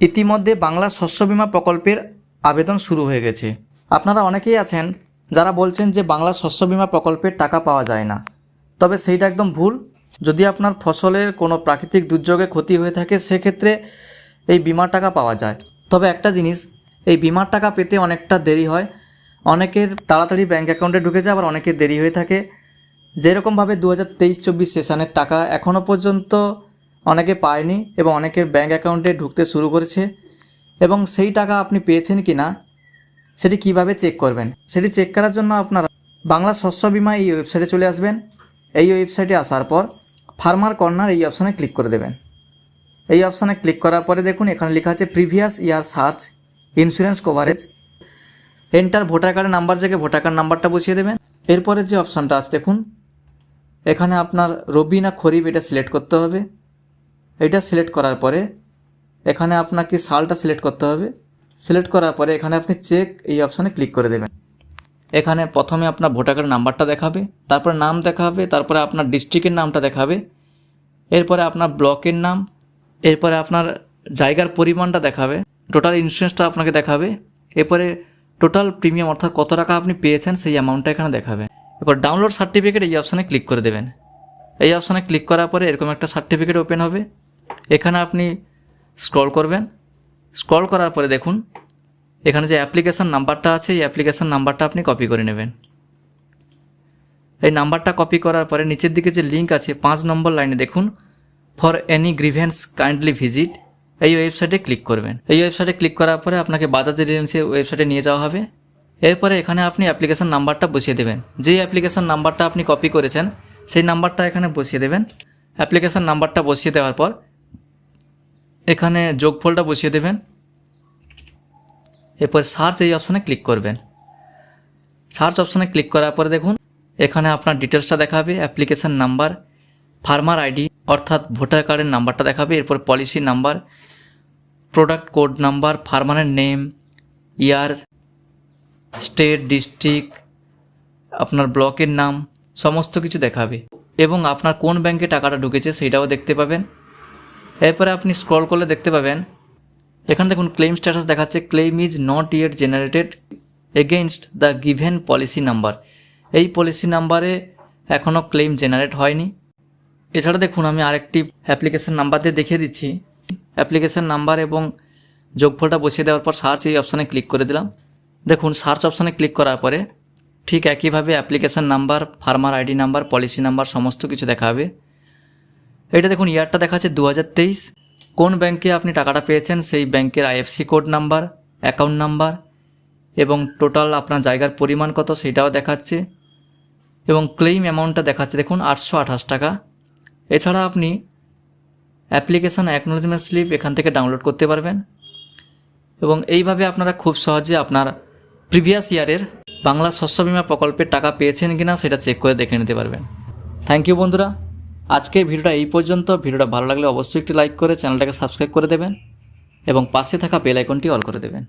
ইতিমধ্যে বাংলা শস্য বিমা প্রকল্পের আবেদন শুরু হয়ে গেছে। আপনারা অনেকেই আছেন যারা বলছেন যে বাংলা শস্য বিমা প্রকল্পের টাকা পাওয়া যায় না। তবে সেইটা একদম ভুল। যদি আপনার ফসলের কোনো প্রাকৃতিক দুর্যোগে ক্ষতি হয়ে থাকে, সেক্ষেত্রে এই বিমার টাকা পাওয়া যায়। তবে একটা জিনিস, এই বিমার টাকা পেতে অনেকটা দেরি হয়। অনেকের তাড়াতাড়ি ব্যাঙ্ক অ্যাকাউন্টে ঢুকে যায় আবার অনেকের দেরি হয়ে থাকে। যেরকমভাবে দু হাজার তেইশ চব্বিশ সেশনের টাকা এখনও পর্যন্ত অনেকে পায়নি এবং অনেকের ব্যাঙ্ক অ্যাকাউন্টে ঢুকতে শুরু করেছে এবং সেই টাকা আপনি পেয়েছেন কি না সেটি কীভাবে চেক করবেন? সেটি চেক করার জন্য আপনারা বাংলা শস্য বিমা এই ওয়েবসাইটে চলে আসবেন। এই ওয়েবসাইটে আসার পর ফার্মার কর্নার এই অপশানে ক্লিক করে দেবেন। এই অপশানে ক্লিক করার পরে দেখুন, এখানে লেখা আছে previous year search insurance coverage enter voter কার্ডের নাম্বার জায়গায় ভোটার কার্ড নাম্বারটা বসিয়ে দেবেন। এরপরে যে অপশানটা আছে, দেখুন, এখানে আপনার রবি না খরিফ এটা সিলেক্ট করতে হবে। এটা সিলেক্ট করার পরে এখানে আপনাকে সালটা সিলেক্ট করতে হবে। সিলেক্ট করার পরে এখানে আপনি চেক এই অপশানে ক্লিক করে দেবেন। এখানে প্রথমে আপনার ভোটার কার্ড নাম্বারটা দেখাবে, তারপরে নাম দেখাবে, তারপরে আপনার ডিস্ট্রিক্টের নামটা দেখাবে, এরপরে আপনার ব্লকের নাম, এরপরে আপনার জায়গার পরিমাণটা দেখাবে টোটাল ইন্স্যুরেন্সটা আপনাকে দেখাবে, এরপরে টোটাল প্রিমিয়াম অর্থাৎ কত টাকা আপনি পেয়েছেন সেই অ্যামাউন্টটা এখানে দেখাবে। এরপর ডাউনলোড সার্টিফিকেট এই অপশানে ক্লিক করে দেবেন। এই অপশানে ক্লিক করার পরে এরকম একটা সার্টিফিকেট ওপেন হবে। এখানে আপনি স্ক্রল করবেন। স্ক্রল করার পরে দেখুন, এখানে যে অ্যাপ্লিকেশান নাম্বারটা আছে, এই অ্যাপ্লিকেশান নাম্বারটা আপনি কপি করে নেবেন। এই নাম্বারটা কপি করার পরে নিচের দিকে যে লিঙ্ক আছে, পাঁচ নম্বর লাইনে দেখুন for any grievance kindly visit এই ওয়েবসাইটে ক্লিক করবেন। এই ওয়েবসাইটে ক্লিক করার পরে আপনাকে বাজাজ এজেন্সির ওয়েবসাইটে নিয়ে যাওয়া হবে। এরপরে এখানে আপনি অ্যাপ্লিকেশান নাম্বারটা বসিয়ে দেবেন। যেই অ্যাপ্লিকেশান নাম্বারটা আপনি কপি করেছেন, সেই নাম্বারটা এখানে বসিয়ে দেবেন। অ্যাপ্লিকেশান নাম্বারটা বসিয়ে দেওয়ার পর এখানে যোগফলটা বসিয়ে দেবেন। এরপর সার্চ এই অপশানে ক্লিক করবেন। সার্চ অপশানে ক্লিক করার পরে দেখুন, এখানে আপনার ডিটেলসটা দেখাবে অ্যাপ্লিকেশান নাম্বার ফার্মার আইডি অর্থাৎ ভোটার কার্ডের নাম্বারটা দেখাবে, এরপর policy number product code number ফার্মারের name year state district আপনার ব্লকের নাম, সমস্ত কিছু দেখাবে। এবং আপনার কোন ব্যাংকে টাকাটা ঢুকেছে সেটাও দেখতে পাবেন। এরপরে আপনি স্ক্রল করলে দেখতে পাবেন। এখানে দেখুন ক্লেম স্ট্যাটাস দেখাচ্ছে claim is not yet generated against the given policy number এই পলিসি নাম্বারে এখনও ক্লেম জেনারেট হয়নি। এছাড়া দেখুন, আমি আরেকটি অ্যাপ্লিকেশন নাম্বার দিয়ে দেখিয়ে দিচ্ছি। অ্যাপ্লিকেশান নাম্বার এবং যোগফলটা বসিয়ে দেওয়ার পর সার্চ এই অপশানে ক্লিক করে দিলাম। দেখুন সার্চ অপশানে ক্লিক করার পরে ঠিক একইভাবে application number farmer ID number policy number সমস্ত কিছু দেখাবে এটা দেখুন, ইয়ারটা দেখাচ্ছে দু হাজার তেইশ। কোন ব্যাংকে আপনি টাকাটা পেয়েছেন? সেই ব্যাংকের IFC code number, account number এবং টোটাল আপনার জায়গার পরিমাণ কত সেটাও দেখাচ্ছে। এবং ক্লেইম অ্যামাউন্টটা দেখাচ্ছে, দেখুন, আটশো আঠাশ টাকা। এছাড়া আপনি অ্যাপ্লিকেশান অ্যাকনোলজমেন্ট স্লিপ এখান থেকে ডাউনলোড করতে পারবেন। এবং এইভাবে আপনারা খুব সহজে আপনার প্রিভিয়াস ইয়ারের বাংলা শস্য বিমা প্রকল্পের টাকা পেয়েছেন কিনা সেটা চেক করে দেখে নিতে পারবেন। থ্যাংক ইউ বন্ধুরা। আজকের ভিডিওটা এই পর্যন্ত। ভিডিওটা ভালো লাগলে অবশ্যই একটি লাইক করে চ্যানেলটাকে সাবস্ক্রাইব করে দেবেন এবং পাশে থাকা বেল আইকনটি অল করে দেবেন।